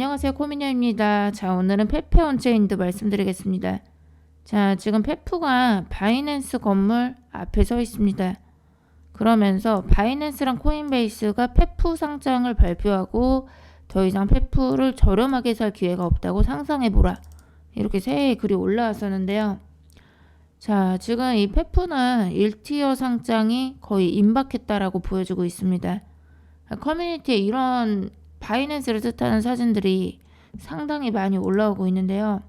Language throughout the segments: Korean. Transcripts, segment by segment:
안녕하세요. 코미녀입니다. 자, 오늘은 페페 온체인드 말씀드리겠습니다. 자, 지금 페프가 바이낸스 건물 앞에 서 있습니다. 그러면서 바이낸스랑 코인베이스가 페프 상장을 발표하고 더 이상 페프를 저렴하게 살 기회가 없다고 상상해보라. 이렇게 새해 글이 올라왔었는데요. 자, 지금 이 페프는 1티어 상장이 거의 임박했다라고 보여주고 있습니다. 커뮤니티에 이런 바이낸스를 뜻하는 사진들이 상당히 많이 올라오고 있는데요.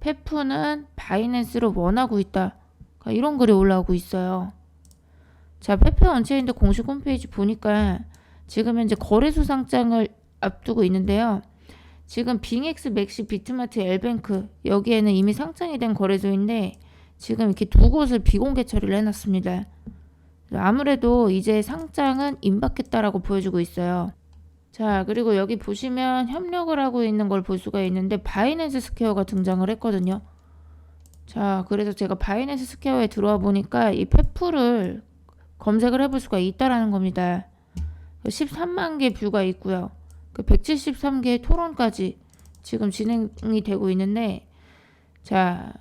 페프는 바이낸스를 원하고 있다. 그러니까 이런 글이 올라오고 있어요. 자, 페페 언체인드 공식 홈페이지 보니까 지금 현재 거래소 상장을 앞두고 있는데요. 지금 빙엑스, 맥시, 비트마트, 엘뱅크 여기에는 이미 상장이 된 거래소인데 지금 이렇게 두 곳을 비공개 처리를 해놨습니다. 아무래도 이제 상장은 임박했다라고 보여주고 있어요. 자, 그리고 여기 보시면 협력을 하고 있는 걸 볼 수가 있는데 바이낸스 스퀘어가 등장을 했거든요. 자, 그래서 제가 바이낸스 스퀘어에 들어와 보니까 이 페프를 검색을 해볼 수가 있다라는 겁니다. 13만 개 뷰가 있고요. 그 173개의 토론까지 지금 진행이 되고 있는데 자,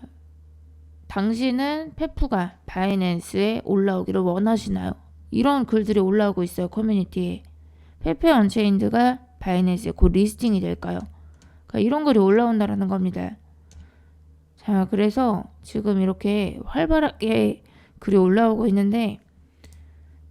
당신은 페프가 바이낸스에 올라오기를 원하시나요? 이런 글들이 올라오고 있어요. 커뮤니티에. 페페 언체인드가 바이낸스에 곧 리스팅이 될까요? 그러니까 이런 글이 올라온다라는 겁니다. 자, 그래서 지금 이렇게 활발하게 글이 올라오고 있는데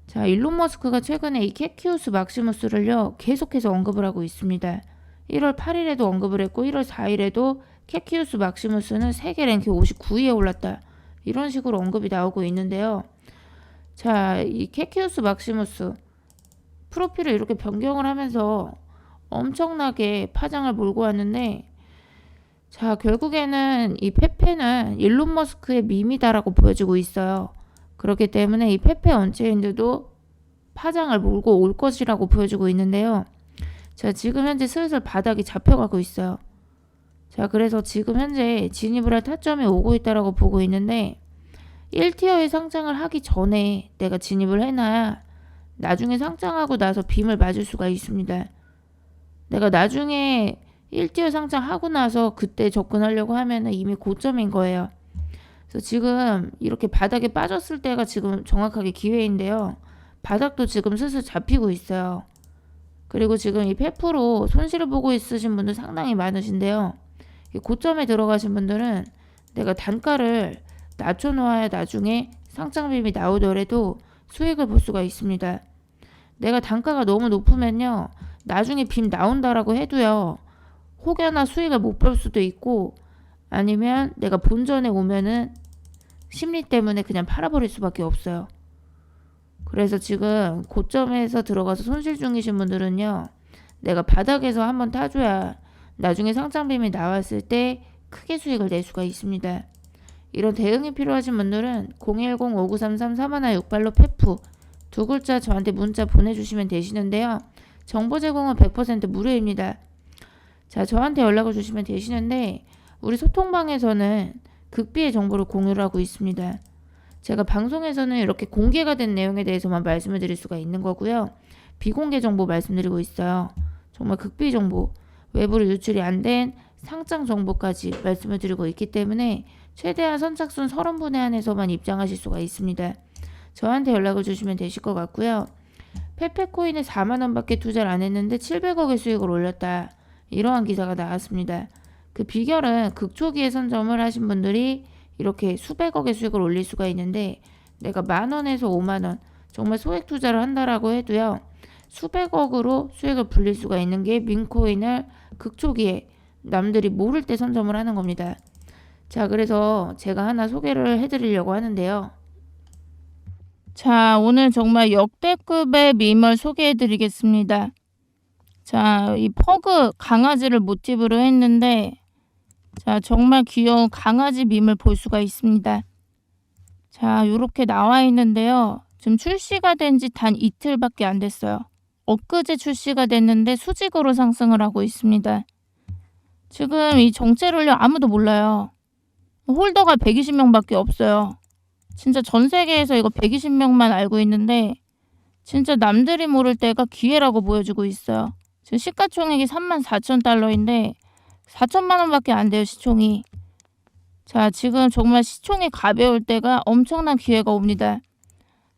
자, 일론 머스크가 최근에 이 캐키우스 막시무스를요, 계속해서 언급을 하고 있습니다. 1월 8일에도 언급을 했고, 1월 4일에도 캐키우스 막시무스는 세계 랭킹 59위에 올랐다. 이런 식으로 언급이 나오고 있는데요. 자, 이 캐키우스 막시무스 프로필을 이렇게 변경을 하면서 엄청나게 파장을 몰고 왔는데, 자, 결국에는 이 페페는 일론 머스크의 밈이다라고 보여지고 있어요. 그렇기 때문에 이 페페 언체인드도 파장을 몰고 올 것이라고 보여주고 있는데요. 자, 지금 현재 슬슬 바닥이 잡혀가고 있어요. 자, 그래서 지금 현재 진입을 할 타점이 오고 있다라고 보고 있는데 1티어에 상장을 하기 전에 내가 진입을 해놔야 나중에 상장하고 나서 빔을 맞을 수가 있습니다. 내가 나중에 1티어 상장하고 나서 그때 접근하려고 하면은 이미 고점인 거예요. 그래서 지금 이렇게 바닥에 빠졌을 때가 지금 정확하게 기회인데요. 바닥도 지금 슬슬 잡히고 있어요. 그리고 지금 이 페프로 손실을 보고 있으신 분들 상당히 많으신데요. 이 고점에 들어가신 분들은 내가 단가를 낮춰놓아야 나중에 상장빔이 나오더라도 수익을 볼 수가 있습니다. 내가 단가가 너무 높으면요. 나중에 빔 나온다라고 해도요. 혹여나 수익을 못 볼 수도 있고 아니면 내가 본전에 오면은 심리 때문에 그냥 팔아버릴 수밖에 없어요. 그래서 지금 고점에서 들어가서 손실 중이신 분들은요. 내가 바닥에서 한번 타줘야 나중에 상장빔이 나왔을 때 크게 수익을 낼 수가 있습니다. 이런 대응이 필요하신 분들은 010-5933-3168로 페프 두 글자 저한테 문자 보내주시면 되시는데요. 정보 제공은 100% 무료입니다. 자, 저한테 연락을 주시면 되시는데 우리 소통방에서는 극비의 정보를 공유를 하고 있습니다. 제가 방송에서는 이렇게 공개가 된 내용에 대해서만 말씀을 드릴 수가 있는 거고요. 비공개 정보 말씀드리고 있어요. 정말 극비 정보, 외부로 유출이 안 된 상장 정보까지 말씀을 드리고 있기 때문에 최대한 선착순 30분에 한해서만 입장하실 수가 있습니다. 저한테 연락을 주시면 되실 것 같고요. 페페코인에 4만 원밖에 투자를 안 했는데 700억의 수익을 올렸다. 이러한 기사가 나왔습니다. 그 비결은 극초기에 선점을 하신 분들이 이렇게 수백억의 수익을 올릴 수가 있는데 내가 만 원에서 5만 원 정말 소액 투자를 한다라고 해도요. 수백억으로 수익을 불릴 수가 있는 게 민코인을 극초기에 남들이 모를 때 선점을 하는 겁니다. 자, 그래서 제가 하나 소개를 해드리려고 하는데요. 자, 오늘 정말 역대급의 밈을 소개해드리겠습니다. 자, 이 퍼그 강아지를 모티브로 했는데, 자, 정말 귀여운 강아지 밈을 볼 수가 있습니다. 자, 이렇게 나와 있는데요. 지금 출시가 된 지 단 이틀밖에 안 됐어요. 엊그제 출시가 됐는데 수직으로 상승을 하고 있습니다. 지금 이 정체를요 아무도 몰라요. 홀더가 120명밖에 없어요. 진짜 전 세계에서 이거 120명만 알고 있는데 진짜 남들이 모를 때가 기회라고 보여주고 있어요. 지금 시가총액이 34,000달러인데 4천만 원밖에 안 돼요, 시총이. 자, 지금 정말 시총이 가벼울 때가 엄청난 기회가 옵니다.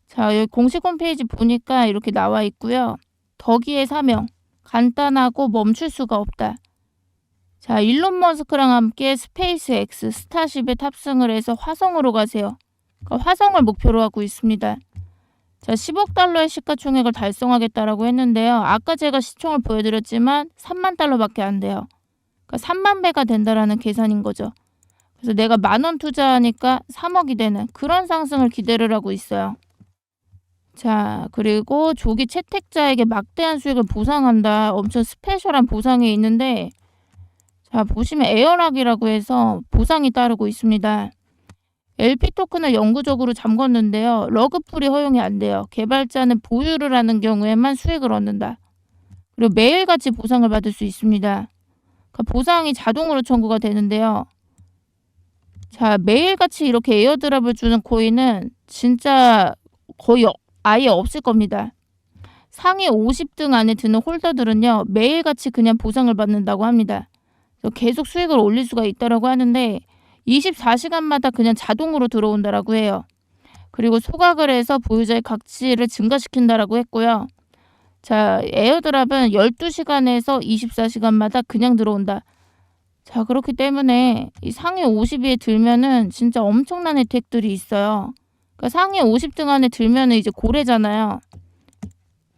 자, 여기 공식 홈페이지 보니까 이렇게 나와 있고요. 덕이의 사명. 간단하고 멈출 수가 없다. 자, 일론 머스크랑 함께 스페이스 X 스타쉽에 탑승을 해서 화성으로 가세요. 그러니까 화성을 목표로 하고 있습니다. 자, 10억 달러의 시가총액을 달성하겠다라고 했는데요. 아까 제가 시총을 보여드렸지만 3만 달러밖에 안 돼요. 그러니까 3만 배가 된다라는 계산인 거죠. 그래서 내가 만 원 투자하니까 3억이 되는 그런 상승을 기대를 하고 있어요. 자, 그리고 조기 채택자에게 막대한 수익을 보상한다. 엄청 스페셜한 보상이 있는데 자, 보시면 에어락이라고 해서 보상이 따르고 있습니다. LP 토큰을 영구적으로 잠궜는데요. 러그풀이 허용이 안 돼요. 개발자는 보유를 하는 경우에만 수익을 얻는다. 그리고 매일같이 보상을 받을 수 있습니다. 그러니까 보상이 자동으로 청구가 되는데요. 자, 매일같이 이렇게 에어드랍을 주는 코인은 진짜 거의 어- 아예 없을 겁니다. 상위 50등 안에 드는 홀더들은요, 매일같이 그냥 보상을 받는다고 합니다. 계속 수익을 올릴 수가 있다라고 하는데, 24시간마다 그냥 자동으로 들어온다라고 해요. 그리고 소각을 해서 보유자의 가치를 증가시킨다라고 했고요. 자, 에어드랍은 12시간에서 24시간마다 그냥 들어온다. 자, 그렇기 때문에 이 상위 50위에 들면은 진짜 엄청난 혜택들이 있어요. 그러니까 상위 50등 안에 들면은 이제 고래잖아요.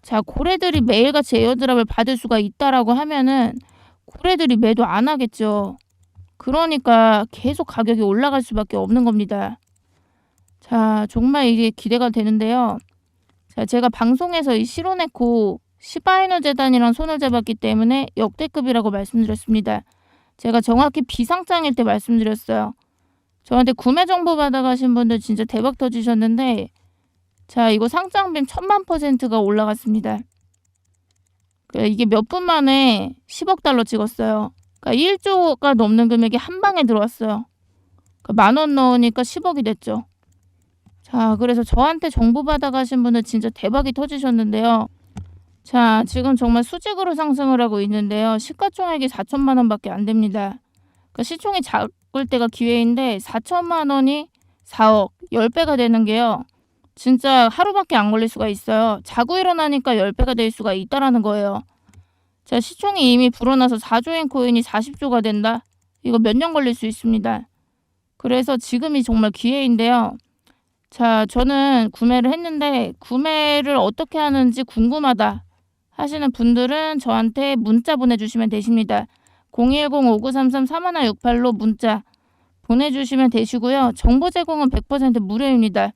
자, 고래들이 매일같이 에어드랍을 받을 수가 있다라고 하면은 고래들이 매도 안 하겠죠. 그러니까 계속 가격이 올라갈 수밖에 없는 겁니다. 자, 정말 이게 기대가 되는데요. 자, 제가 방송에서 이 시로네코 시바이너 재단이랑 손을 잡았기 때문에 역대급이라고 말씀드렸습니다. 제가 정확히 비상장일 때 말씀드렸어요. 저한테 구매 정보 받아가신 분들 진짜 대박 터지셨는데, 자, 이거 상장빔 천만 퍼센트가 올라갔습니다. 그 이게 몇 분 만에 10억 달러 찍었어요. 그러니까 1조가 넘는 금액이 한 방에 들어왔어요. 그러니까 만원 넣으니까 10억이 됐죠. 자, 그래서 저한테 정보 받아가신 분들 진짜 대박이 터지셨는데요. 자, 지금 정말 수직으로 상승을 하고 있는데요. 시가총액이 4천만 원밖에 안 됩니다. 그러니까 시총이 작을 때가 기회인데 4천만 원이 4억, 10배가 되는 게요. 진짜 하루밖에 안 걸릴 수가 있어요. 자고 일어나니까 10배가 될 수가 있다라는 거예요. 자, 시총이 이미 불어나서 4조인 코인이 40조가 된다? 이거 몇 년 걸릴 수 있습니다. 그래서 지금이 정말 기회인데요. 자, 저는 구매를 했는데 구매를 어떻게 하는지 궁금하다 하시는 분들은 저한테 문자 보내주시면 되십니다. 010-5933-3168로 문자 보내주시면 되시고요. 정보 제공은 100% 무료입니다.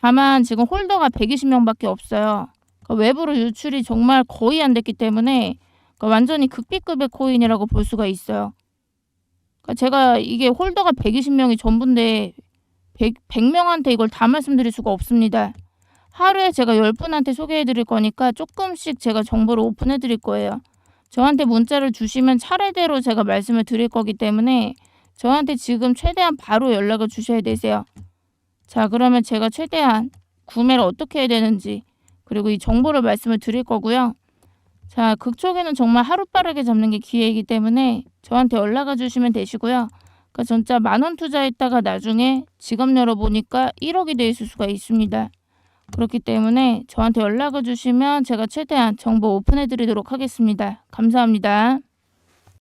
다만 지금 홀더가 120명밖에 없어요. 그러니까 외부로 유출이 정말 거의 안 됐기 때문에 그러니까 완전히 극비급의 코인이라고 볼 수가 있어요. 그러니까 제가 이게 홀더가 120명이 전부인데 100, 100명한테 이걸 다 말씀드릴 수가 없습니다. 하루에 제가 10분한테 소개해 드릴 거니까 조금씩 제가 정보를 오픈해 드릴 거예요. 저한테 문자를 주시면 차례대로 제가 말씀을 드릴 거기 때문에 저한테 지금 최대한 바로 연락을 주셔야 되세요. 자, 그러면 제가 최대한 구매를 어떻게 해야 되는지 그리고 이 정보를 말씀을 드릴 거고요. 자, 극초기는 정말 하루 빠르게 잡는 게 기회이기 때문에 저한테 연락을 주시면 되시고요. 그러니까 진짜 만 원 투자했다가 나중에 지갑 열어보니까 1억이 돼 있을 수가 있습니다. 그렇기 때문에 저한테 연락을 주시면 제가 최대한 정보 오픈해 드리도록 하겠습니다. 감사합니다.